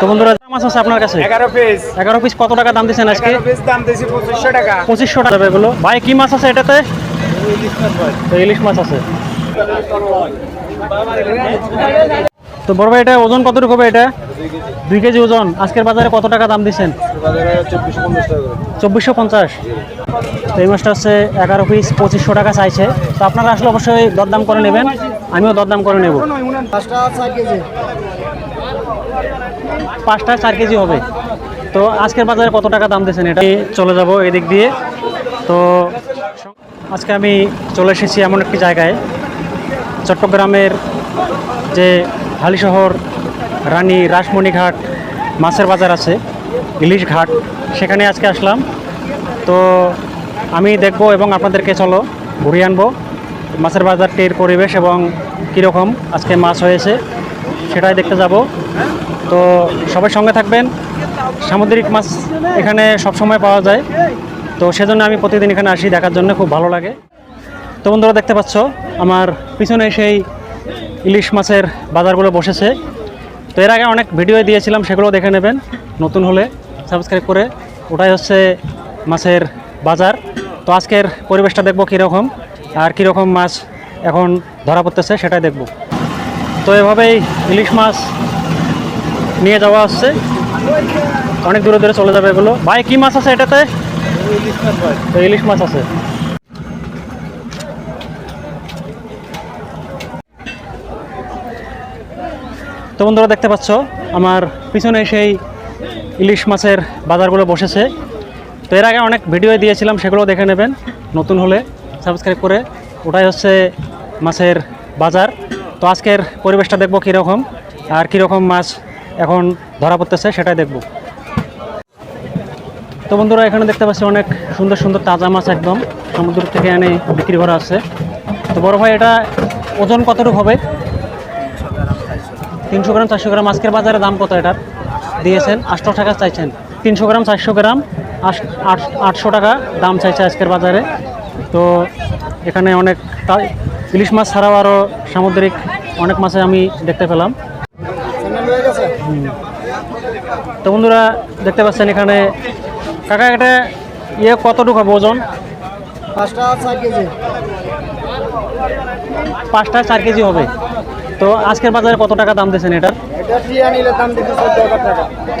তো বন্ধুরা মাছ আছে আপনার কাছে? এগারো পিস এগারো পিস কত টাকা দাম দিচ্ছেন আজকে? পিস দাম দিয়েছি পঁচিশশো টাকা। পঁচিশশো টাকা এগুলো। ভাই কি মাছ আছে এটাতে? ইলিশ মাছ আছে। তো বড় ভাই, এটা ওজন কতটুকু হবে এটা? দুই কেজি ওজন। আজকের বাজারে কত টাকা দাম দিচ্ছেন? চব্বিশশো পঞ্চাশ। তো এই মাছটা হচ্ছে এগারো পিস, পঁচিশশো টাকা চাইছে। তো আপনারা আসলে অবশ্যই দরদাম করে নেবেন। আমিও দরদাম করে নেব। পাঁচটা চার কেজি হবে। তো আজকের বাজারে কত টাকা দাম দিয়েছেন এটা? চলে যাব এদিক দিয়ে। তো আজকে আমি চলে এসেছি এমন একটি জায়গায়, চট্টগ্রামের যে হালিশহর রানী রাসমণি ঘাট, মাছের বাজার আছে, ইলিশ ঘাট, সেখানে আজকে আসলাম। তো আমি দেখব এবং আপনাদেরকে চলো ঘুরিয়ে আনব মাছের বাজারটির পরিবেশ এবং কীরকম আজকে মাছ হয়েছে, সেটাই দেখতে যাব। তো সবাই সঙ্গে থাকবেন। সামুদ্রিক মাছ এখানে সবসময় পাওয়া যায়। তো সেজন্য আমি প্রতিদিন এখানে আসি, দেখার জন্য খুব ভালো লাগে। তো বন্ধুরা দেখতে পাচ্ছ, আমার পিছনে সেই ইলিশ মাছের বাজারগুলো বসেছে। তো এর আগে অনেক ভিডিও দিয়েছিলাম, সেগুলো দেখে নেবেন। নতুন হলে সাবস্ক্রাইব করে। ওটাই হচ্ছে মাছের বাজার। তো আজকের পরিবেশটা দেখব কীরকম, আর কীরকম মাছ এখন ধরা পড়তেছে সেটাই দেখব। তো এভাবেই ইলিশ মাছ নিয়ে যাওয়া হচ্ছে। অনেক দূরে দূরে চলে যাবে এগুলো। ভাই, কী মাছ আছে এটাতে? ইলিশ মাছ আছে। তো বন্ধুরা দেখতে পাচ্ছ, আমার পিছনে সেই ইলিশ মাছের বাজারগুলো বসেছে। তো এর আগে অনেক ভিডিও দিয়েছিলাম, সেগুলো দেখে নেবেন। নতুন হলে সাবস্ক্রাইব করে। ওটাই হচ্ছে মাছের বাজার। তো আজকের পরিবেশটা দেখব কীরকম, আর কীরকম মাছ এখন ধরা পড়তেছে সেটাই দেখব। তো বন্ধুরা, এখানে দেখতে পাচ্ছি অনেক সুন্দর সুন্দর তাজা মাছ একদম। সমুদ্র থেকে এনে বিক্রি করা আছে। তো বড় ভাই, এটা ওজন কতটুকু হবে? তিনশো গ্রাম চারশো গ্রাম আজকের বাজারে দাম কত এটার? দিয়েছেন আটশো টাকা চাইছেন। তিনশো গ্রাম চারশো গ্রাম আট- আটশো টাকা দাম চাইছে আজকের বাজারে। তো এখানে অনেক ইলিশ মাছ ছাড়াও আরও সামুদ্রিক অনেক মাছে আমি দেখতে পেলাম। তো বন্ধুরা দেখতে পাচ্ছেন এখানে কাকা এটা ইয়ে কতটুকু হবে ওজন? পাঁচটা ছয় কেজি। পাঁচটা চার কেজি হবে। তো আজকের বাজারে কত টাকা দাম দিয়েছেন এটার? এটা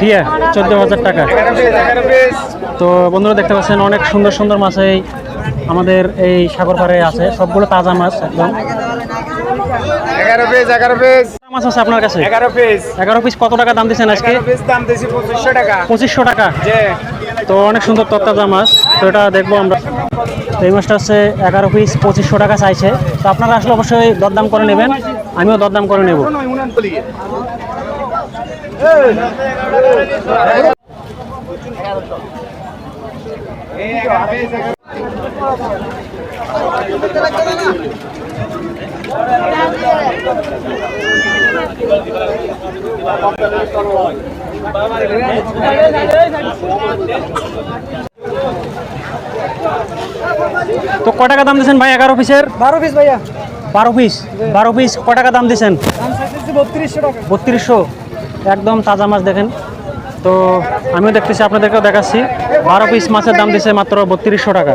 টিয়া চোদ্দ হাজার টাকা। তো বন্ধুরা দেখতে পাচ্ছেন অনেক সুন্দর সুন্দর মাছ এই আমাদের এই সাগর পাড়ে আছে। সবগুলো তাজা মাছ একদম। এগারো পিস এগারো পিস। মাছ আছে আপনার কাছে? এগারো পিস। এগারো পিস কত টাকা দাম দিচ্ছেন আজকে? দাম দিয়েছি পঁচিশশো টাকা। পঁচিশশো টাকা। তো অনেক সুন্দর তত্তাজা মাছ। তো এটা দেখব আমরা। তো এই মাছটা হচ্ছে এগারো পিস পঁচিশশো টাকা চাইছে। তো আপনারা আসলে অবশ্যই দরদাম করে নেবেন। আমিও দরদাম করে নেব। তো ক টাকা দাম দিচ্ছেন ভাই এগারো পিসের? বারো পিস ভাইয়া। বারো পিস? বারো পিস ক টাকা দাম দিচ্ছেন বত্রিশশো টাকা। বত্রিশশো। একদম তাজা মাছ দেখেন। তো আমিও দেখতেছি আপনাদেরকেও দেখাচ্ছি। বারো পিস মাছের দাম দিচ্ছে মাত্র বত্রিশশো টাকা।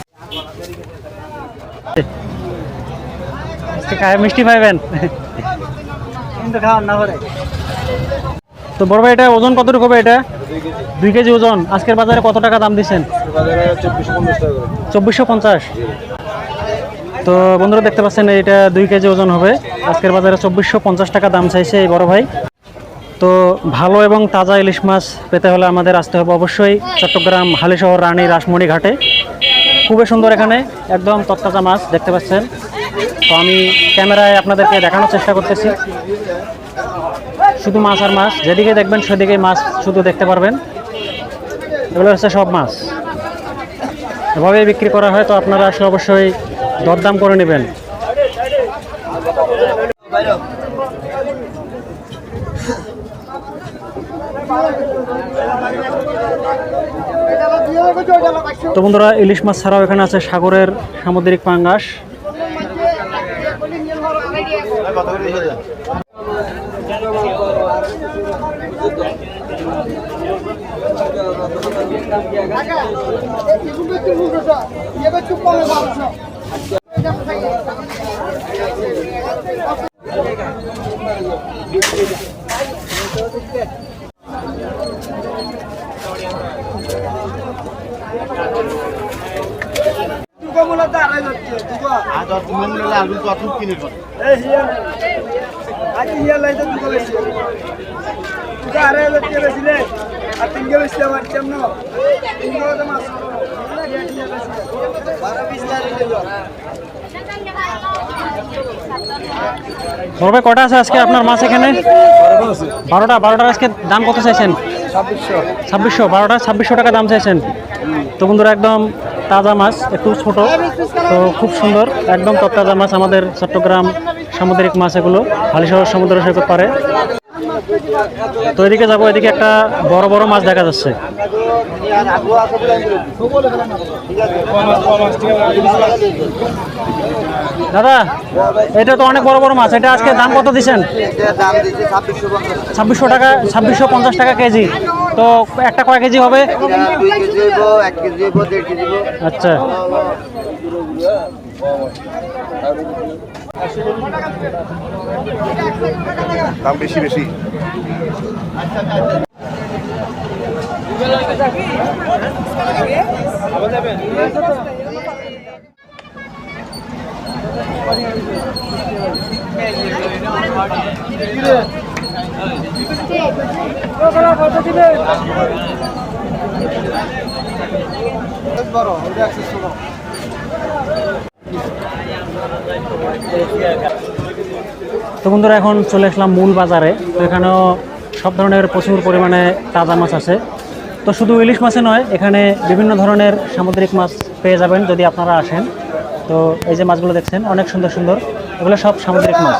মিষ্টি পাইবেন কিন্তু খাওয়ার না করে তো বড় ভাই এটা ওজন কতটুকু হবে এটা? দুই কেজি ওজন। আজকের বাজারে কত টাকা দাম দিচ্ছেন? চব্বিশশো পঞ্চাশ। তো বন্ধুরা দেখতে পাচ্ছেন এটা দুই কেজি ওজন হবে। আজকের বাজারে চব্বিশশো পঞ্চাশ টাকা দাম চাইছে এই বড় ভাই। তো ভালো এবং তাজা ইলিশ মাছ পেতে হলে আমাদের আসতে হবে অবশ্যই চট্টগ্রাম হালিশহর রানী রাসমণি ঘাটে। খুবই সুন্দর এখানে, একদম তত্তাজা মাছ, দেখতে পাচ্ছেন। তো আমি ক্যামেরায় আপনাদেরকে দেখানোর চেষ্টা করতেছি। শুধু মাছ আর মাছ, যেদিকে দেখবেন সেদিকে মাছ শুধু দেখতে পারবেন। এগুলো হচ্ছে সব মাছ। এভাবেই বিক্রি করা হয়, তো আপনারা আসলে অবশ্যই দরদাম করে নেবেন। তো বন্ধুরা ইলিশ মাছ ছাড়াও এখানে আছে সাগরের সামুদ্রিক পাঙ্গাস। কটা আছে আজকে আপনার মাছ এখানে? বারোটা বারোটার আজকে দাম কত চাইছেন? ছাব্বিশশো। বারোটা, ছাব্বিশশো টাকা দাম চাইছেন। তো বন্ধুরা, একদম তাজা মাছ, একটু ছোট, তো খুব সুন্দর, একদম তত্তাজা মাছ আমাদের চট্টগ্রাম সামুদ্রিক মাছ এগুলো, হালিশহর সমুদ্র সৈকত পারে তো এদিকে যাব, এদিকে একটা বড় বড় মাছ দেখা যাচ্ছে। দাদা, এটা তো অনেক বড় বড় মাছ। এটা আজকে দাম কত দিচ্ছেন? ছাব্বিশশো টাকা, ছাব্বিশশো পঞ্চাশ টাকা কেজি। তো একটা কয় কেজি হবে? আচ্ছা। দাম বেশি বেশি। একশো ষোলো তো বন্ধুরা, এখন চলে আসলাম মূল বাজারে। তো এখানেও সব ধরনের প্রচুর পরিমাণে তাজা মাছ আছে। তো শুধু ইলিশ মাছে নয়, এখানে বিভিন্ন ধরনের সামুদ্রিক মাছ পেয়ে যাবেন যদি আপনারা আসেন। তো এই যে মাছগুলো দেখছেন, অনেক সুন্দর সুন্দর। এগুলো সব সামুদ্রিক মাছ।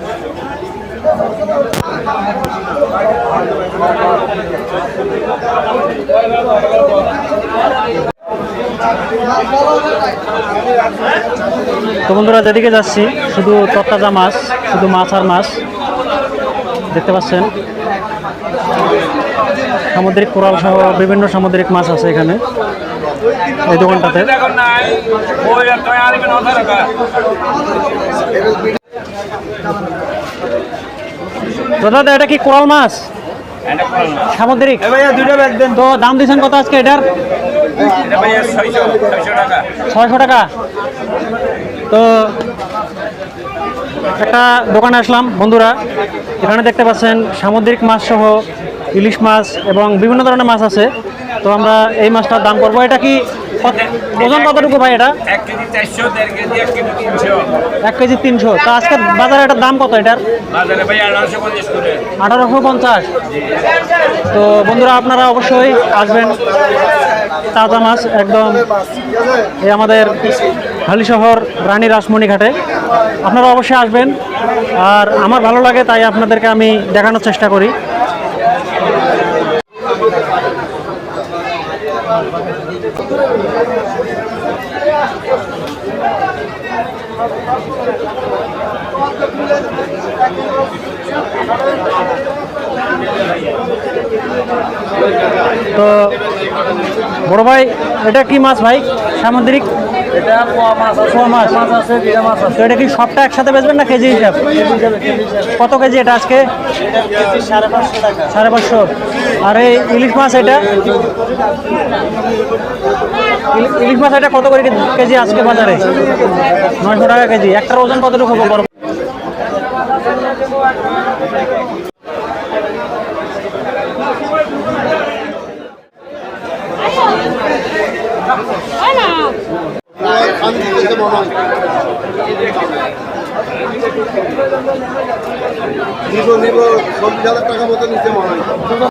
তো বন্ধুরা, যেদিকে যাচ্ছি, শুধু তত্তাজা মাছ, শুধু মাছ আর মাছ। দেখতে পাচ্ছেন, সামুদ্রিক কোরাল সহ বিভিন্ন সামুদ্রিক মাছ আছে এখানে, এই দোকানটাতে। দাদা এটা কি কোরাল মাছ? সামুদ্রিক। ভাইয়া দুইটা ব্যাগ দেন। তো দাম দিয়েছেন কত আজকে এটার? ছয়শো টাকা। তো একটা দোকানে আসলাম বন্ধুরা। এখানে দেখতে পাচ্ছেন সামুদ্রিক মাছ সহ ইলিশ মাছ এবং বিভিন্ন ধরনের মাছ আছে। তো আমরা এই মাছটার দাম করব। এটা কি ওজন কতটুকু ভাই এটা? এক কেজি চারশো দেড় কেজি এক কেজি তিনশো। এক কেজি তিনশো। তো আজকে বাজারে এটার দাম কত এটার? বাজারে ভাই আঠারোশো পঞ্চাশ করে। আঠারোশো পঞ্চাশ। তো বন্ধুরা আপনারা অবশ্যই আসবেন। তাজা মাছ একদম এই আমাদের হালিশহর রানী রাসমণি ঘাটে। আপনারা অবশ্যই আসবেন। আর আমার ভালো লাগে তাই আপনাদেরকে আমি দেখানোর চেষ্টা করি। তো বড় ভাই এটা কি মাছ ভাই? সামুদ্রিক? এটা পোয়া মাছ আছে পোয়া মাছ। মাছ আছে বিড়া মাছ আছে। তো এটা কি সবটা একসাথে বেচবেন না কেজি হিসাব? কত কেজি এটা আজকে? সাড়ে পাঁচশো টাকা। সাড়ে পাঁচশো। আর এই ইলিশ মাছ এটা? ইলি- ইলিশ মাছ এটা কত করে কেজি আজকে বাজারে? নয়শো টাকা কেজি। একটার ওজন কতটুকু হবে? বড় নিব নিব। চল্লিশ হাজার টাকা মতো নিচে মনে হয়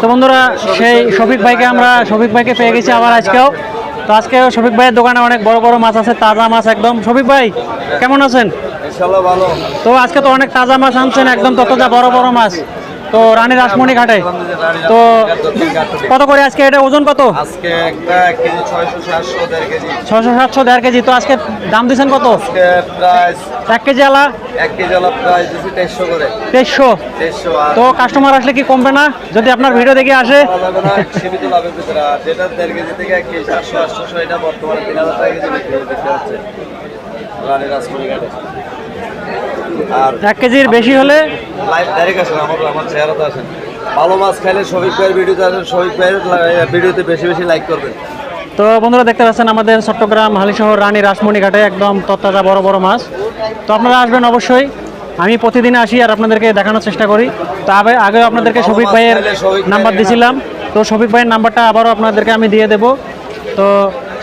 তো বন্ধুরা সেই শফিক ভাইকে আমরা শফিক ভাইকে পেয়ে গেছি আবার আজকেও। তো আজকে শফিক ভাইয়ের দোকানে অনেক বড় বড় মাছ আছে তাজা মাছ একদম। শফিক ভাই কেমন আছেন? ভালো। তো আজকে তো অনেক তাজা মাছ আনছেন একদম ততটা বড় বড় মাছ। তো রানী রাসমণি ঘাটে। তো কত করে আজকে? এটা ওজন কত? আজকে একটা কেজি ছয়শো সাতশো দেড় কেজি। ছশো সাতশো দেড় কেজি। তো আজকে দাম দিচ্ছেন কত? আজকে প্রাইস এক কেজি আলা? এক কেজি আলাপ প্রাইস তেইশশো করে। তো কাস্টমার আসলে কি কমবে না? যদি আপনার ভিডিও দেখে আসে। সীমিত লাভের ভিতরে। যেটা দেড় কেজি থেকে এক কেজি সাতশো আটশোশো এটা বর্তমানে তিন হাজার টাকা কেজি বিক্রি হচ্ছে রানী রাজপুরি ঘাটে। আর এক কেজির বেশি হলে লাইভ ডাইরেক্ট আসেন আমার আমার চেহারাতে আসেন। ভালো মাছ খাইলে শফিক ভাইয়ের ভিডিওতে আসেন শফিক ভাইয়ের ভিডিওতে বেশি বেশি লাইক করবেন। তো বন্ধুরা দেখতে পাচ্ছেন আমাদের চট্টগ্রাম হালিশহর রানী রাসমণি ঘাটে একদম তত্তাজা বড় বড় মাছ। তো আপনারা আসবেন অবশ্যই। আমি প্রতিদিন আসি আর আপনাদেরকে দেখানোর চেষ্টা করি। তো আগে আগেও আপনাদেরকে শফিক ভাইয়ের শফিক ভাইয়ের নাম্বার দিয়েছিলাম তো শফিক ভাইয়ের নাম্বারটা আবারও আপনাদেরকে আমি দিয়ে দেবো। তো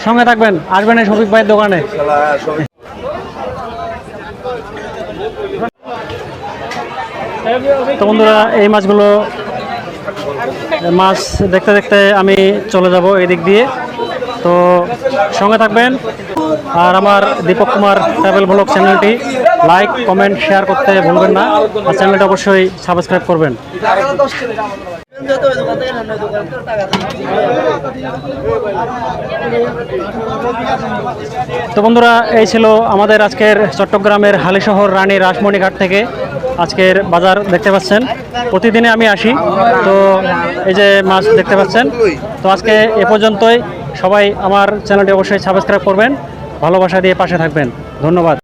সঙ্গে থাকবেন। আসবেন এই শফিক ভাইয়ের দোকানে ইনশাল্লাহ, হ্যাঁ, শফিক তো বন্ধুরা, এই মাছগুলো, মাছ দেখতে দেখতে আমি চলে যাব এদিক দিক দিয়ে। তো সঙ্গে থাকবেন। আর আমার দীপক কুমার ট্রাভেল ব্লগ চ্যানেলটি লাইক, কমেন্ট, শেয়ার করতে ভুলবেন না। আর চ্যানেলটা অবশ্যই সাবস্ক্রাইব করবেন। তো বন্ধুরা, এই ছিল আমাদের আজকের চট্টগ্রামের হালিশহর রানী রাসমণি ঘাট থেকে আজকের বাজার দেখতে পাচ্ছেন। প্রতিদিনে আমি আসি, তো এই যে মাছ দেখতে পাচ্ছেন। তো আজকে এ পর্যন্তই। সবাই আমার চ্যানেলটি অবশ্যই সাবস্ক্রাইব করবেন, ভালোবাসা দিয়ে পাশে থাকবেন। ধন্যবাদ।